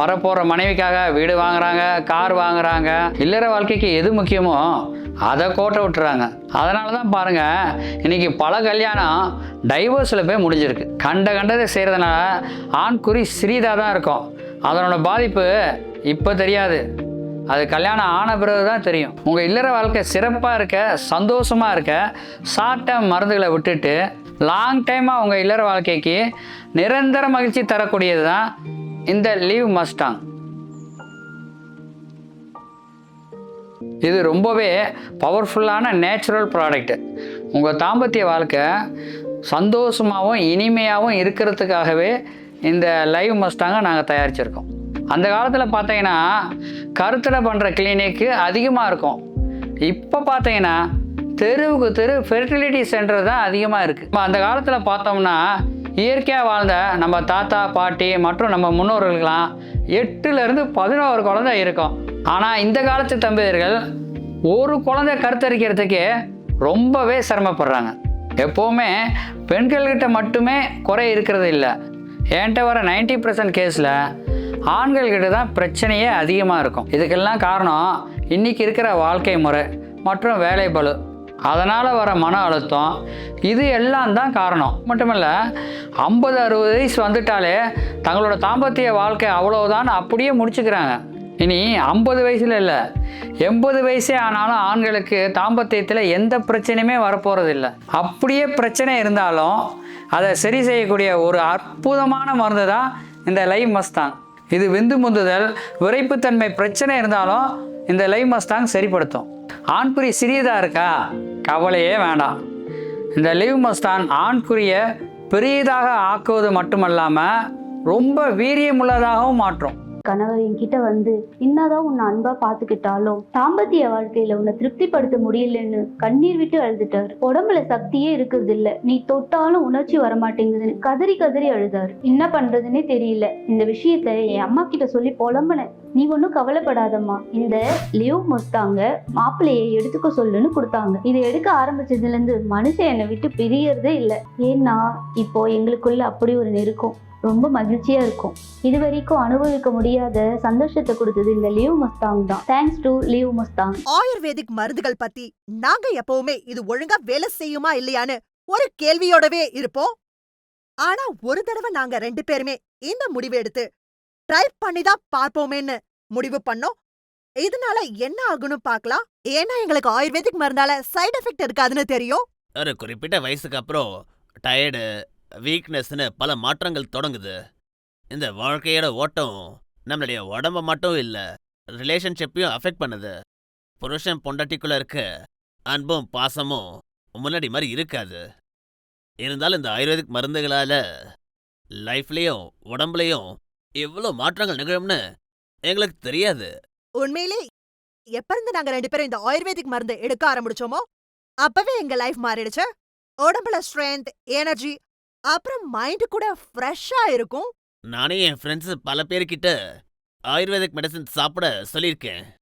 வரப்போகிற மனைவிக்காக வீடு வாங்குறாங்க கார் வாங்குறாங்க. இல்லற வாழ்க்கைக்கு எது முக்கியமோ அதை கோட்டை விட்டுறாங்க. அதனால தான் பாருங்க இன்னைக்கு பல கல்யாணம் டைவர்ஸில் போய் முடிஞ்சிருக்கு. கண்ட கண்டதை செய்கிறதுனால ஆண் குறி சிறிதாக தான் இருக்கும். அதனோட பாதிப்பு இப்போ தெரியாது. அது கல்யாணம் ஆன பிறகு தான் தெரியும். உங்கள் இல்லற வாழ்க்கை சிறப்பாக இருக்க சந்தோஷமாக இருக்க ஷார்ட் டேர்ம் மருந்துகளை விட்டுட்டு லாங் டைமாக உங்கள் இல்லற வாழ்க்கைக்கு நிரந்தர மகிழ்ச்சி தரக்கூடியது தான் இந்த லீவ் மஸ்டாங். இது ரொம்பவே பவர்ஃபுல்லான நேச்சுரல் ப்ராடக்ட் உங்கள் தாம்பத்திய வாழ்க்கை சந்தோஷமாகவும் இனிமையாகவும் இருக்கிறதுக்காகவே இந்த லைவ் மஸ்டாங்கை நாங்கள் தயாரிச்சிருக்கோம். அந்த காலத்தில் பார்த்தீங்கன்னா கருத்தடை பண்ணுற கிளினிக்கு அதிகமாக இருக்கும். இப்போ பார்த்தீங்கன்னா தெருவுக்கு தெரு ஃபெர்டிலிட்டி சென்டர் தான் அதிகமாக இருக்குது இப்போ அந்த காலத்தில் பார்த்தோம்னா இயற்கையாக வாழ்ந்த நம்ம தாத்தா பாட்டி மற்றும் நம்ம முன்னோர்களுக்கெல்லாம் எட்டுலேருந்து பதினோரு குழந்தை இருக்கும். ஆனால் இந்த காலத்து தம்பதியர்கள் ஒரு குழந்தை கருத்தரிக்கிறதுக்கே ரொம்பவே சிரமப்படுறாங்க. எப்போவுமே பெண்கள்கிட்ட மட்டுமே குறை இருக்கிறது இல்லை. என்கிட்ட வர 90% பர்சன்ட் கேஸில் ஆண்கள்கிட்ட தான் பிரச்சனையே அதிகமாக இருக்கும். இதுக்கெல்லாம் காரணம் இன்றைக்கி இருக்கிற வாழ்க்கை முறை மற்றும் வேலை அதனால் வர மன அழுத்தம் இது எல்லாம் தான் காரணம். மட்டுமல்ல ஐம்பது அறுபது வயசு வந்துட்டாலே தங்களோட தாம்பத்திய வாழ்க்கை அவ்வளோதான் அப்படியே முடிச்சுக்கிறாங்க. இனி ஐம்பது வயசுல இல்லை எண்பது வயசே ஆனாலும் ஆண்களுக்கு தாம்பத்தியத்தில் எந்த பிரச்சனையுமே வரப்போகிறதில்ல அப்படியே பிரச்சனை இருந்தாலும் அதை சரி செய்யக்கூடிய ஒரு அற்புதமான மருந்து தான் இந்த லைவ் மஸ்தாங். இது விந்து முந்துதல் விரைப்புத்தன்மை பிரச்சனை இருந்தாலும் இந்த லைவ் மஸ்தாங் சரிப்படுத்தும். ஆண்புரி சிறியதாக இருக்கா? கவலையே வேண்டாம் இந்த லிவ் மஸ்தான் ஆண்குறிய பெரியதாக ஆக்குவது மட்டுமல்லாமல் ரொம்ப வீரியமுள்ளதாகவும் மாற்றும். கணவர் என்கிட்ட வந்து என்னதான் உன்னை அன்பா பாத்துக்கிட்டாலும் தாம்பத்திய வாழ்க்கையில உன்னை திருப்திப்படுத்த முடியலன்னு கண்ணீர் விட்டு அழுதுட்டாரு. உடம்புல சக்தியே இருக்கிறது இல்ல நீ தொட்டாலும் உணர்ச்சி வரமாட்டேங்குதுன்னு கதறி கதறி அழுதாரு. என்ன பண்றதுன்னே தெரியல. இந்த விஷயத்த என் அம்மா கிட்ட சொல்லி புலம்புனேன். நீ ஒன்றும் கவலைப்படாதம்மா. இந்த லிவ் முஸ்தாங்க மாப்பிள்ளையை எடுத்துக்க சொல்லுன்னு கொடுத்தாங்க. இதை எடுக்க ஆரம்பிச்சதுலேருந்து மனுஷன் என்னை விட்டு பிரியறதே இல்லை. ஏன்னா இப்போ எங்களுக்குள்ள அப்படி ஒரு நெருக்கம். ரொம்ப மகிழ்ச்சியா இருக்கும். இது வரைக்கும் அனுபவிக்க முடியாத சந்தோஷத்தை கொடுத்தது இந்த லீவ் மஸ்தாங் தான். Thanks to live Mustang Ayurvedic மருந்துகள் பத்தி நாங்க எப்பவுமே இது ஒழுங்கா வேலை செய்யுமா இல்லையான்னு ஒரு கேள்வியோடவே இருப்போம். ஆனா ஒரு தடவை நாங்க ரெண்டு பேருமே இந்த முடிவு எடுத்து ட்ரை பண்ணி தான் பார்ப்போமேன்னு முடிவு பண்ணோம். இதனால என்ன ஆகும்னு பார்க்கலாம். ஏன்னா எங்களுக்கு ஆயுர்வேதிக் மருந்தால சைடு எஃபெக்ட் இருக்காதுன்னு தெரியும். ஒரு குறிப்பிட்ட வயசுக்கு அப்புறம் டயர்டு வீக்னஸ்னு பல மாற்றங்கள் தொடங்குது. இந்த வாழ்க்கையோட ஓட்டம் நம்மளுடைய உடம்ப மட்டும் இல்ல ரிலேஷன்ஷிப்பையும் அஃபெக்ட் பண்ணுது. புருஷன் பொண்டாட்டிக்குள்ள இருக்க அன்பும் பாசமும் முன்னாடி மாதிரி இருக்காது. இருந்தாலும் இந்த ஆயுர்வேதிக் மருந்துகளால லைஃப்லயும் உடம்புலயும் எவ்வளோ மாற்றங்கள் நிகழும்னு எங்களுக்கு தெரியாது. உண்மையிலே எப்ப இருந்து நாங்க ரெண்டு பேரும் இந்த ஆயுர்வேதிக் மருந்து எடுக்க ஆரம்பிச்சோமோ அப்பவே எங்க லைஃப் மாறிடுச்சு. உடம்புல ஸ்ட்ரென்த் எனர்ஜி அப்புறம் மைண்ட் கூட ஃப்ரெஷ்ஷா இருக்கும். நானே என் ஃப்ரெண்ட்ஸ் பல பேர்கிட்ட ஆயுர்வேதிக் மெடிசன் சாப்பிட சொல்லியிருக்கேன்.